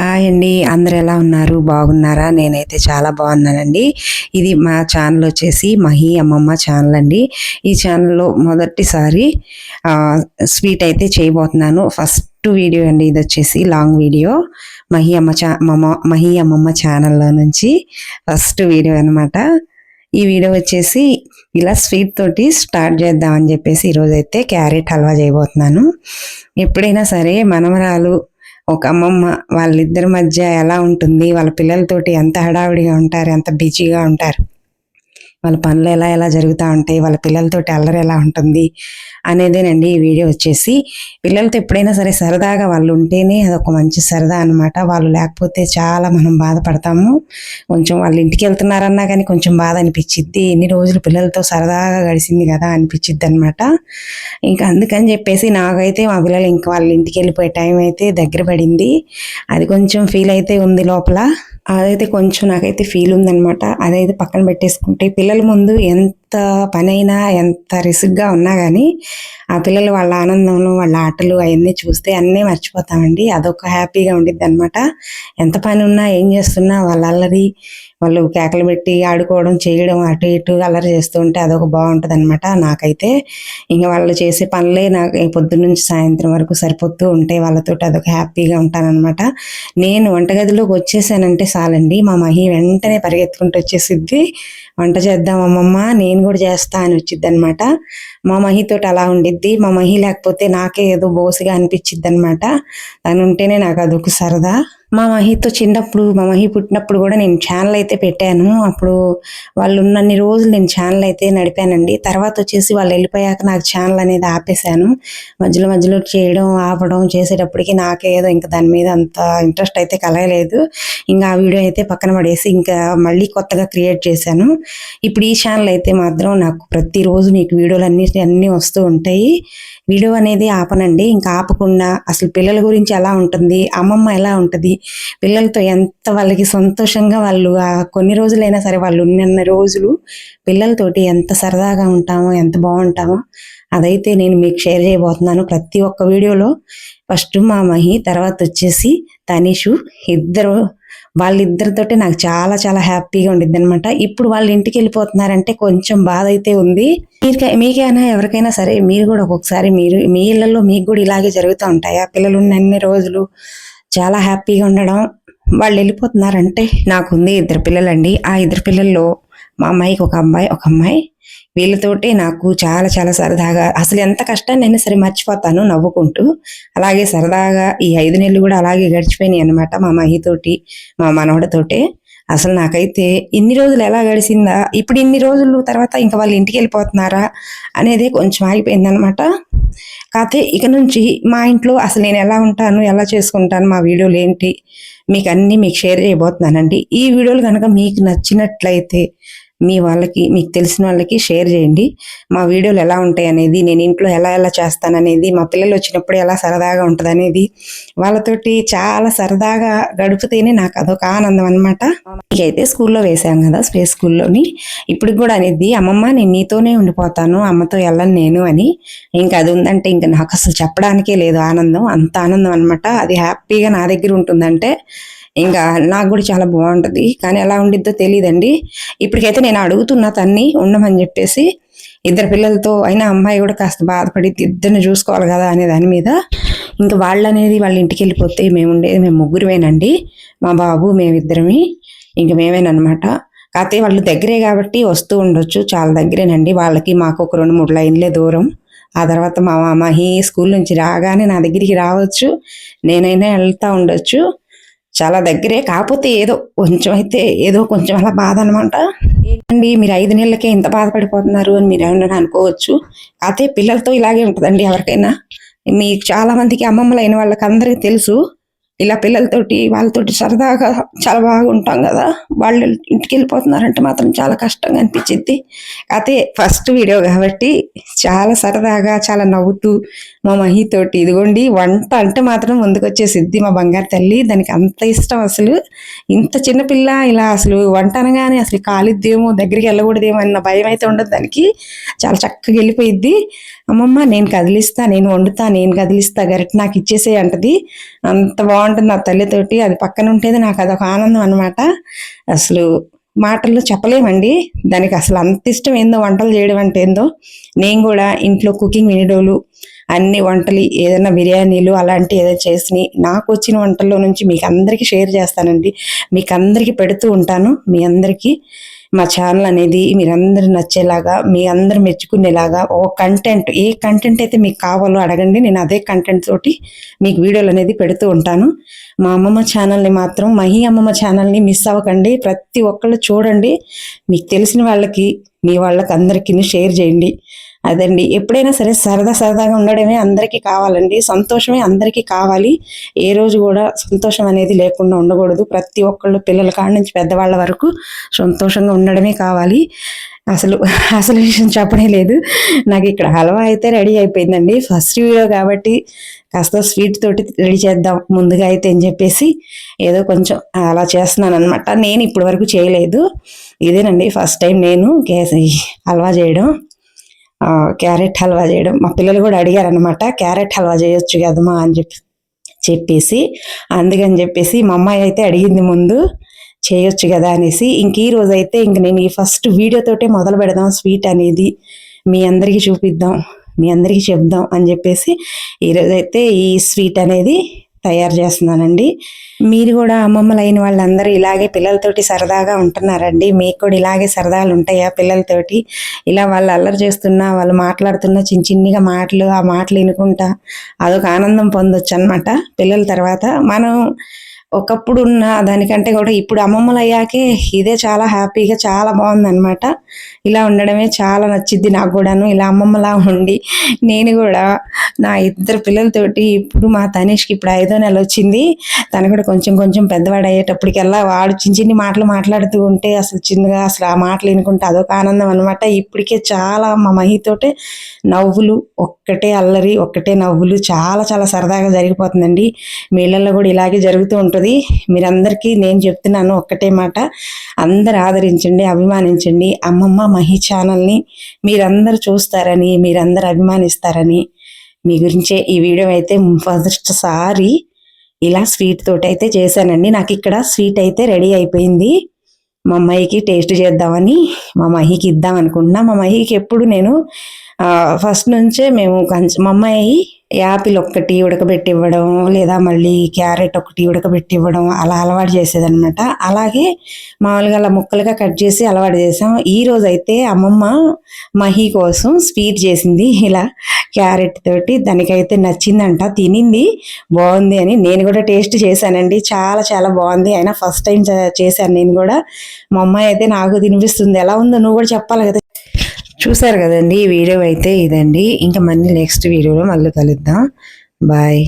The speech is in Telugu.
హాయ్ అండి. అందరు ఎలా ఉన్నారు? బాగున్నారా? నేనైతే చాలా బాగున్నానండి. ఇది మా ఛానల్ వచ్చేసి మహి అమ్మమ్మ ఛానల్ అండి. ఈ ఛానల్లో మొదటిసారి స్వీట్ అయితే చేయబోతున్నాను. ఫస్ట్ వీడియో అండి ఇది వచ్చేసి లాంగ్ వీడియో. మహి అమ్మ చా మహి అమ్మమ్మ ఛానల్లో నుంచి ఫస్ట్ వీడియో అనమాట ఈ వీడియో వచ్చేసి ఇలా స్వీట్ తోటి స్టార్ట్ చేద్దామని చెప్పేసి ఈరోజు అయితే క్యారెట్ హల్వా చేయబోతున్నాను. ఎప్పుడైనా సరే మనమరాలు ఒక అమ్మమ్మ వాళ్ళిద్దరి మధ్య ఎలా ఉంటుంది? వాళ్ళ పిల్లలతోటి ఎంత హడావిడిగా ఉంటారు? ఎంత బిజీగా ఉంటారు? వాళ్ళ పనులు ఎలా ఎలా జరుగుతూ ఉంటాయి వాళ్ళ పిల్లలతో అల్లరి ఎలా ఉంటుంది అనేదేనండి ఈ వీడియో వచ్చేసి. పిల్లలతో ఎప్పుడైనా సరే సరదాగా వాళ్ళు ఉంటేనే అదొక మంచి సరదా అన్నమాట. వాళ్ళు లేకపోతే చాలా మనం బాధపడతాము. కొంచెం వాళ్ళు ఇంటికి వెళ్తున్నారన్నా కానీ కొంచెం బాధ అనిపించిద్ది ఎన్ని రోజులు పిల్లలతో సరదాగా గడిచింది కదా అనిపించిద్ది అనమాట ఇంకా అందుకని చెప్పేసి నాకైతే మా పిల్లలు ఇంకా వాళ్ళ ఇంటికి వెళ్ళిపోయే టైం అయితే దగ్గర పడింది. అది కొంచెం ఫీల్ అయితే ఉంది లోపల. అదైతే కొంచెం నాకైతే ఫీల్ ఉందన్నమాట. అదైతే పక్కన పెట్టేసుకుంటే పిల్లల ముందు ఎంత ఎంత పనైనా ఎంత రిసుగ్గా ఉన్నా కానీ ఆ పిల్లలు వాళ్ళ ఆనందంలో వాళ్ళ ఆటలు అవన్నీ చూస్తే అన్నీ మర్చిపోతామండి. అదొక హ్యాపీగా ఉండిద్ది అనమాట ఎంత పని ఉన్నా ఏం చేస్తున్నా వాళ్ళ అల్లరి వాళ్ళు కేకలు పెట్టి ఆడుకోవడం చేయడం అటు ఇటు అల్లరి చేస్తూ ఉంటే అదొక బాగుంటుంది అనమాట నాకైతే. ఇంకా వాళ్ళు చేసే పనులే నాకు పొద్దున్న నుంచి సాయంత్రం వరకు సరిపోతూ ఉంటే వాళ్ళతో అదొక హ్యాపీగా ఉంటానన్నమాట. నేను వంటగదిలోకి వచ్చేసానంటే చాలండి మా మహి వెంటనే పరిగెత్తుకుంటూ వచ్చేసిద్ది. వంట చేద్దాం అమ్మమ్మ నేను కూడా చేస్తా అని వచ్చిద్ది అనమాట మా మహితోటి అలా ఉండిద్ది. మా మహి లేకపోతే నాకే ఏదో బోసిగా అనిపించిద్ది అనమాట తను ఉంటేనే నాకు అదొక సరదా. మా మహితో చిన్నప్పుడు మా మహి పుట్టినప్పుడు కూడా నేను ఛానల్ అయితే పెట్టాను. అప్పుడు వాళ్ళు ఉన్నన్ని రోజులు నేను ఛానల్ అయితే నడిపానండి. తర్వాత వచ్చేసి వాళ్ళు వెళ్ళిపోయాక నాకు ఛానల్ అనేది ఆపేశాను. మధ్యలో మధ్యలో చేయడం ఆపడం చేసేటప్పటికి నాకే ఏదో ఇంకా దాని మీద అంత ఇంట్రెస్ట్ అయితే కలగలేదు. ఇంకా ఆ వీడియో అయితే పక్కన పడేసి ఇంకా మళ్ళీ కొత్తగా క్రియేట్ చేశాను. ఇప్పుడు ఈ ఛానల్ అయితే మాత్రం నాకు ప్రతిరోజు మీకు వీడియోలు అన్ని అన్నీ వస్తూ ఉంటాయి. వీడియో అనేది ఆపనండి. ఇంకా ఆపకుండా అసలు పిల్లల గురించి ఎలా ఉంటుంది? అమ్మమ్మ ఎలా ఉంటుంది? పిల్లలతో ఎంత వాళ్ళకి సంతోషంగా వాళ్ళు కొన్ని రోజులైనా సరే వాళ్ళు ఉన్న రోజులు పిల్లలతోటి ఎంత సరదాగా ఉంటామో ఎంత బాగుంటామో అదైతే నేను మీకు షేర్ చేయబోతున్నాను ప్రతి ఒక్క వీడియోలో. ఫస్ట్ మా మహి తర్వాత వచ్చేసి తనీషు ఇద్దరు వాళ్ళిద్దరితోటి నాకు చాలా చాలా హ్యాపీగా ఉండిద్ది అనమాట ఇప్పుడు వాళ్ళ ఇంటికి వెళ్ళిపోతున్నారంటే కొంచెం బాధ అయితే ఉంది మీకైనా ఎవరికైనా సరే మీరు కూడా ఒక్కొక్కసారి మీరు మీ ఇళ్ళల్లో మీకు కూడా ఇలాగే జరుగుతూ ఉంటాయా. పిల్లలు ఉన్న అన్ని రోజులు చాలా హ్యాపీగా ఉండడం. వాళ్ళు వెళ్ళిపోతున్నారంటే నాకుంది ఇద్దరు పిల్లలండి. ఆ ఇద్దరు పిల్లల్లో మా అమ్మాయికి ఒక అబ్బాయి ఒక అమ్మాయి. వీళ్ళతోటే నాకు చాలా చాలా సరదాగా అసలు ఎంత కష్టాన్ని అయినా సరే మర్చిపోతాను నవ్వుకుంటూ. అలాగే సరదాగా ఈ ఐదు నెలలు కూడా అలాగే గడిచిపోయినాయి అనమాట మా మహితోటి మా మనవడతోటే. అసలు నాకైతే ఇన్ని రోజులు ఎలా గడిచిందా ఇప్పుడు ఇన్ని రోజులు తర్వాత ఇంకా వాళ్ళు ఇంటికి వెళ్ళిపోతున్నారా అనేది కొంచెం ఆగిపోయిందనమాట కాకపోతే ఇక నుంచి మా ఇంట్లో అసలు నేను ఎలా ఉంటాను ఎలా చేసుకుంటాను మా వీడియోలు ఏంటి మీకు అన్నీ మీకు షేర్ చేయబోతున్నానండి. ఈ వీడియోలు కనుక మీకు నచ్చినట్లయితే మీ వాళ్ళకి మీకు తెలిసిన వాళ్ళకి షేర్ చేయండి. మా వీడియోలు ఎలా ఉంటాయి అనేది నేను ఇంట్లో ఎలా ఎలా చేస్తాననేది మా పిల్లలు వచ్చినప్పుడు ఎలా సరదాగా ఉంటుంది అనేది వాళ్ళతోటి చాలా సరదాగా గడిపితేనే నాకు అదొక ఆనందం అనమాట అయితే స్కూల్లో వేసాం కదా స్పేస్ స్కూల్లోని. ఇప్పుడు కూడా అనేది అమ్మమ్మ నేను నీతోనే ఉండిపోతాను అమ్మతో వెళ్ళను నేను అని. ఇంకా అది ఉందంటే ఇంకా నాకు అసలు చెప్పడానికే లేదు ఆనందం అంత ఆనందం అనమాట అది హ్యాపీగా నా దగ్గర ఉంటుందంటే ఇంకా నాకు కూడా చాలా బాగుంటుంది. కానీ ఎలా ఉండిద్దో తెలియదండి ఇప్పటికైతే నేను అడుగుతున్నా తన్ని ఉండమని చెప్పేసి ఇద్దరు పిల్లలతో అయినా అమ్మాయి కూడా కాస్త బాధపడి ఇద్దరిని చూసుకోవాలి కదా అనే దాని మీద. ఇంకా వాళ్ళు అనేది వాళ్ళ ఇంటికి వెళ్ళిపోతే మేము ఉండేది మేము ముగ్గురమేనండి. మా బాబు మేమిద్దరమే. ఇంక మేమేనమాట కాకపోతే వాళ్ళు దగ్గరే కాబట్టి వస్తూ ఉండొచ్చు చాలా దగ్గరేనండి. వాళ్ళకి మాకు ఒక రెండు మూడు లైన్లే దూరం. ఆ తర్వాత మా మహి స్కూల్ నుంచి రాగానే నా దగ్గరికి రావచ్చు. నేనైనా వెళ్తూ ఉండొచ్చు. చాలా దగ్గరే. కాకపోతే ఏదో కొంచెం అయితే ఏదో కొంచెం అలా బాధ అనమాట ఏంటండి మీరు ఐదు నెలలకే ఇంత బాధపడిపోతున్నారు అని మీరు ఏమన్నా అనుకోవచ్చు? అయితే పిల్లలతో ఇలాగే ఉంటుందండి ఎవరికైనా. మీకు చాలా మందికి అమ్మమ్మలు అయిన వాళ్ళకి అందరికీ తెలుసు. ఇలా పిల్లలతోటి వాళ్ళతోటి సరదాగా చాలా బాగా ఉంటాం కదా. వాళ్ళు ఇంటికి వెళ్ళిపోతున్నారంటే మాత్రం చాలా కష్టంగా అనిపించింది అయితే ఫస్ట్ వీడియో కాబట్టి చాలా సరదాగా చాలా నవ్వుతూ మా మహితోటి ఇదిగోండి వంట అంటే మాత్రం ముందుకు వచ్చేసిద్ది మా బంగారు తల్లి. దానికి అంత ఇష్టం అసలు. ఇంత చిన్నపిల్ల ఇలా అసలు వంట అనగానే అసలు కాలిద్దేమో దగ్గరికి వెళ్ళకూడదేమో అన్న భయం అయితే ఉండదు దానికి. చాలా చక్కగా వెళ్ళిపోయిద్ది. అమ్మమ్మ నేను కదిలిస్తా నేను వండుతా నేను కదిలిస్తా గరిట నాకు ఇచ్చేసే అంటది. అంత బాగుంటుంది నా తల్లితోటి అది పక్కన ఉంటేది నాకు అదొక ఆనందం అనమాట అసలు మాటల్లో చెప్పలేమండి. దానికి అసలు అంత ఇష్టం ఏందో వంటలు చేయడం అంటే ఏందో. నేను కూడా ఇంట్లో కుకింగ్ వీడియోలు అన్ని వంటలు ఏదైనా బిర్యానీలు అలాంటి ఏదైనా చేసినవి నాకు వచ్చిన వంటల్లో నుంచి మీకు అందరికీ షేర్ చేస్తానండి. మీకు అందరికీ పెడుతూ ఉంటాను మీ అందరికీ. మా ఛానల్ అనేది మీరందరూ నచ్చేలాగా మీ అందరు మెచ్చుకునేలాగా ఓ కంటెంట్ ఏ కంటెంట్ అయితే మీకు కావాలో అడగండి. నేను అదే కంటెంట్ తోటి మీకు వీడియోలు అనేది పెడుతూ ఉంటాను. మా అమ్మమ్మ ఛానల్ని మాత్రం మహి అమ్మమ్మ ఛానల్ని మిస్ అవ్వకండి. ప్రతి ఒక్కళ్ళు చూడండి. మీకు తెలిసిన వాళ్ళకి మీ వాళ్ళకి అందరికీ షేర్ చేయండి. అదండి. ఎప్పుడైనా సరే సరదా సరదాగా ఉండడమే అందరికీ కావాలండి. సంతోషమే అందరికీ కావాలి. ఏ రోజు కూడా సంతోషం అనేది లేకుండా ఉండకూడదు. ప్రతి ఒక్కళ్ళు పిల్లల కాడ నుంచి పెద్దవాళ్ళ వరకు సంతోషంగా ఉండడమే కావాలి. అసలు అసలు విషయం చెప్పనే లేదు. నాకు ఇక్కడ హల్వా అయితే రెడీ అయిపోయిందండి. ఫస్ట్ వీడియో కాబట్టి కాస్త స్వీట్ తోటి రెడీ చేద్దాం ముందుగా అయితే అని చెప్పేసి ఏదో కొంచెం అలా చేస్తున్నాను అనమాట నేను ఇప్పటి వరకు చేయలేదు. ఇదేనండి ఫస్ట్ టైం నేను కేస హల్వా చేయడం. క్యారెట్ హల్వా చేయడం. మా పిల్లలు కూడా అడిగారు అనమాట క్యారెట్ హల్వా చేయొచ్చు కదమ్మా అని చెప్పి చెప్పేసి అందుకని చెప్పేసి మా అమ్మాయి అయితే అడిగింది ముందు చేయొచ్చు కదా అనేసి. ఇంక ఈ రోజు అయితే ఇంక నేను ఈ ఫస్ట్ వీడియోతోటే మొదలు పెడదాం స్వీట్ అనేది మీ అందరికీ చూపిద్దాం మీ అందరికీ చెప్దాం అని చెప్పేసి ఈరోజైతే ఈ స్వీట్ అనేది తయారు చేస్తున్నానండి. మీరు కూడా అమ్మమ్మలు అయిన వాళ్ళందరూ ఇలాగే పిల్లలతోటి సరదాగా ఉంటున్నారండి. మీకు కూడా ఇలాగే సరదాలు ఉంటాయా పిల్లలతోటి? ఇలా వాళ్ళు అల్లరి చేస్తున్నా వాళ్ళు మాట్లాడుతున్న చిన్న చిన్నగా మాటలు ఆ మాటలు వినుకుంటా అదొక ఆనందం పొందొచ్చు అనమాట పిల్లల తర్వాత మనం ఒకప్పుడు ఉన్న దానికంటే కూడా ఇప్పుడు అమ్మమ్మలు అయ్యాకే ఇదే చాలా హ్యాపీగా చాలా బాగుందన్నమాట. ఇలా ఉండడమే చాలా నచ్చిద్ది నాకు కూడాను. ఇలా అమ్మమ్మలా ఉండి నేను కూడా నా ఇద్దరు పిల్లలతోటి ఇప్పుడు మా తనీష్కి ఇప్పుడు ఐదో నెల వచ్చింది. తను కూడా కొంచెం కొంచెం పెద్దవాడు అయ్యేటప్పటికెల్లా వాడు చిన్న చిన్ని మాటలు మాట్లాడుతూ ఉంటే అసలు చిన్నగా అసలు ఆ మాటలు వినుకుంటే అదొక ఆనందం అనమాట ఇప్పటికే చాలా మా మహితోటే నవ్వులు ఒక్కటే అల్లరి ఒక్కటే నవ్వులు చాలా చాలా సరదాగా జరిగిపోతుందండి. మీ ఇళ్ళల్లో కూడా ఇలాగే జరుగుతూ ఉంటుంది. మీరందరికీ నేను చెప్తున్నాను ఒక్కటే మాట. అందరు ఆదరించండి అభిమానించండి. అమ్మమ్మ మహి ఛానల్ని మీరందరూ చూస్తారని మీరందరూ అభిమానిస్తారని మీ గురించే ఈ వీడియో అయితే ఫస్ట్ సారి ఇలా స్వీట్ తోటి అయితే చేశానండి. నాకు ఇక్కడ స్వీట్ అయితే రెడీ అయిపోయింది. మా అమ్మాయికి టేస్ట్ చేద్దామని మా మహికి ఇద్దాం అనుకుంటున్నా. మా మహికి ఎప్పుడు నేను ఫస్ట్ నుంచే మేము కంచ మా అమ్మాయి యాపిల్ ఒక్కటి ఉడకబెట్టి ఇవ్వడం లేదా మళ్ళీ క్యారెట్ ఒకటి ఉడకబెట్టి ఇవ్వడం అలా అలవాటు చేసేదన్నమాట. అలాగే మామూలుగా అలా ముక్కలుగా కట్ చేసి అలవాటు చేసాం. ఈ రోజు అయితే అమ్మమ్మ మహి కోసం స్వీట్ చేసింది ఇలా క్యారెట్ తోటి. దానికైతే నచ్చిందంట తినింది బాగుంది అని నేను కూడా టేస్ట్ చేశానండి. చాలా చాలా బాగుంది. అయినా ఫస్ట్ టైం చేశాను నేను కూడా. మా అమ్మాయి అయితే నాకు తినిపిస్తుంది. ఎలా ఉందో నువ్వు కూడా చెప్పాలి కదా. చూసారు కదండి ఈ వీడియో అయితే ఇదండి. ఇంకా మళ్ళీ నెక్స్ట్ వీడియోలో మళ్ళీ కలుద్దాం. బాయ్